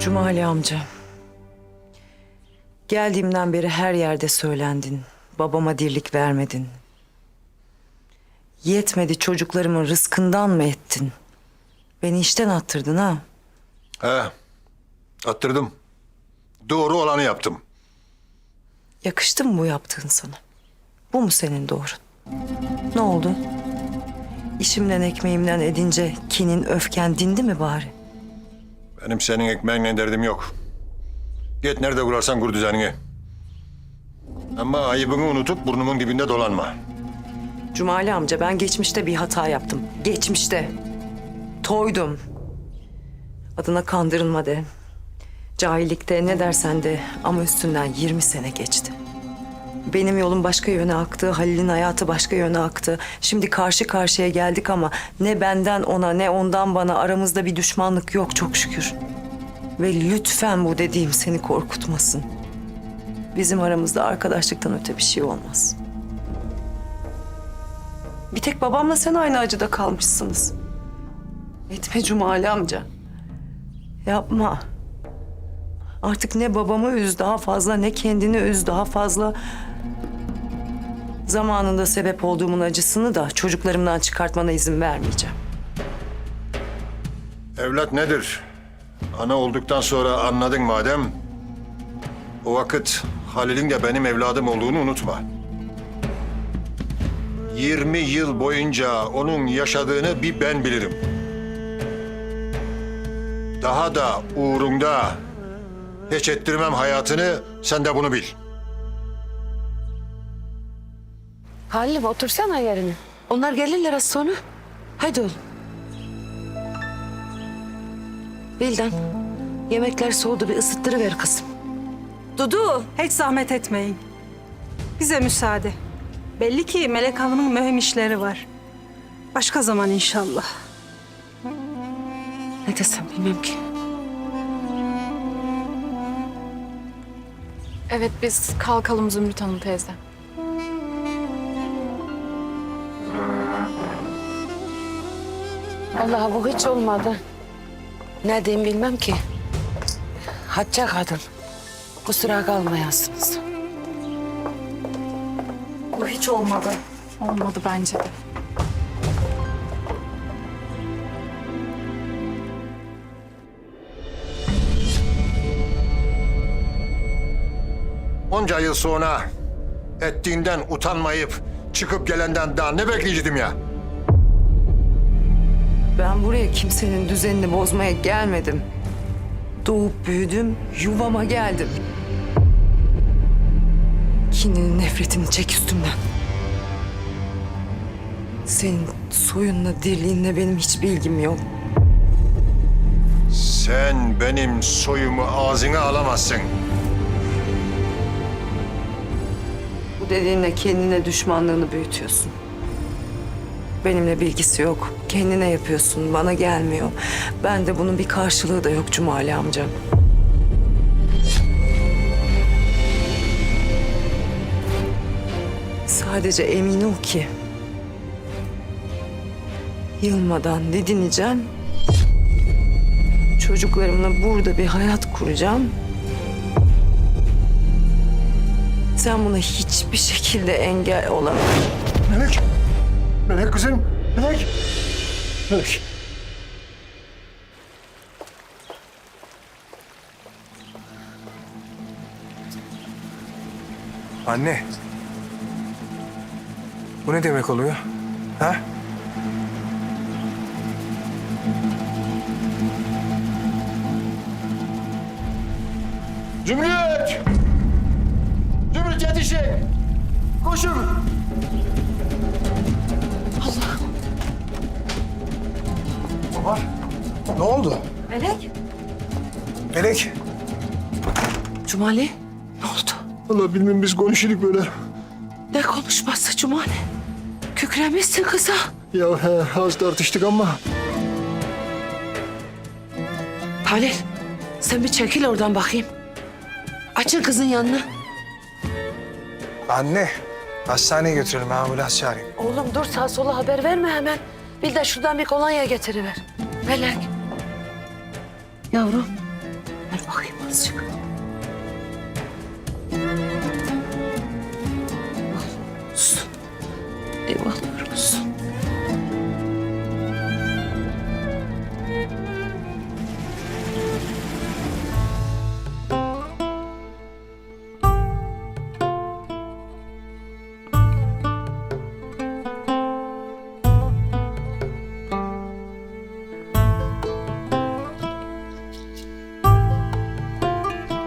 Cumali amca. Geldiğimden beri her yerde söylendin. Babama dirlik vermedin. Yetmedi çocuklarımın rızkından mı ettin? Beni işten attırdın ha? He. Attırdım. Doğru olanı yaptım. Yakıştı mı bu yaptığın sana? Bu mu senin doğrun? Ne oldu? İşimden ekmeğimden edince kinin öfken dindi mi bari? Benim senin ekmeğinle derdim yok. Git nerede kurarsan kur düzenini. Ama ayıbını unutup burnumun dibinde dolanma. Cumali amca ben geçmişte bir hata yaptım. Geçmişte. Toydum. Adına kandırılma de. Cahillikte ne dersen de ama üstünden 20 sene geçti. Benim yolum başka yöne aktı, Halil'in hayatı başka yöne aktı. Şimdi karşı karşıya geldik ama ne benden ona ne ondan bana aramızda bir düşmanlık yok çok şükür. Ve lütfen bu dediğim seni korkutmasın. Bizim aramızda arkadaşlıktan öte bir şey olmaz. Bir tek babamla sen aynı acıda kalmışsınız. Etme Cumali amca. Yapma. Artık ne babamı üz daha fazla ne kendini üz daha fazla. Zamanında sebep olduğumun acısını da çocuklarımdan çıkartmana izin vermeyeceğim. Evlat nedir? Ana olduktan sonra anladın madem. O vakit Halil'in de benim evladım olduğunu unutma. 20 yıl boyunca onun yaşadığını bir ben bilirim. Daha da uğrunda hiç ettirmem hayatını, sen de bunu bil. Halil otursana yerine. Onlar gelirler az sonra. Hadi oğlum. Bildan, yemekler soğudu bir ısıttırıver kızım. Dudu, hiç zahmet etmeyin. Bize müsaade. Belli ki Melek Hanım'ın mühim işleri var. Başka zaman inşallah. Ne desem bilmem ki. Evet biz kalkalım Zümrüt Hanım teyze. Allah bu hiç olmadı. Ne diyeyim bilmem ki. Hacca kadın. Kusura kalmayasınız. Bu hiç olmadı. Olmadı bence de. Onca yıl sonra ettiğinden utanmayıp çıkıp gelenden daha ne bekleyecektim ya? Ben buraya kimsenin düzenini bozmaya gelmedim. Doğup büyüdüm, yuvama geldim. Kininin nefretini çek üstümden. Senin soyunla, dirliğinle benim hiçbir ilgim yok. Sen benim soyumu ağzına alamazsın. Dediğinle kendine düşmanlığını büyütüyorsun. Benimle bilgisi yok. Kendine yapıyorsun, bana gelmiyor. Ben de bunun bir karşılığı da yok Cumali amcam. Sadece emin ol ki... Yılmadan didineceğim. Çocuklarımla burada bir hayat kuracağım. Sen buna hiçbir şekilde engel olamazsın. Melek! Melek kızım! Melek! Melek! Anne. Bu ne demek oluyor? Ha? Zümrüt! Yetişin! Koşun! Baba. Ne oldu? Melek? Melek. Cumali, ne oldu? Allah bilmem biz konuşuyorduk böyle. Ne konuşması Cumali? Kükremişsin kıza. Ya he, az tartıştık ama Halil, sen bir çekil oradan bakayım. Açın kızın yanına. Anne. Hastaneye götürelim. Ambulans çağırayım. Oğlum dur sağa sola haber verme hemen. Bir de şuradan bir kolonya getiriver. Melek. Yavrum. azıcık. Eyvahlar olsun.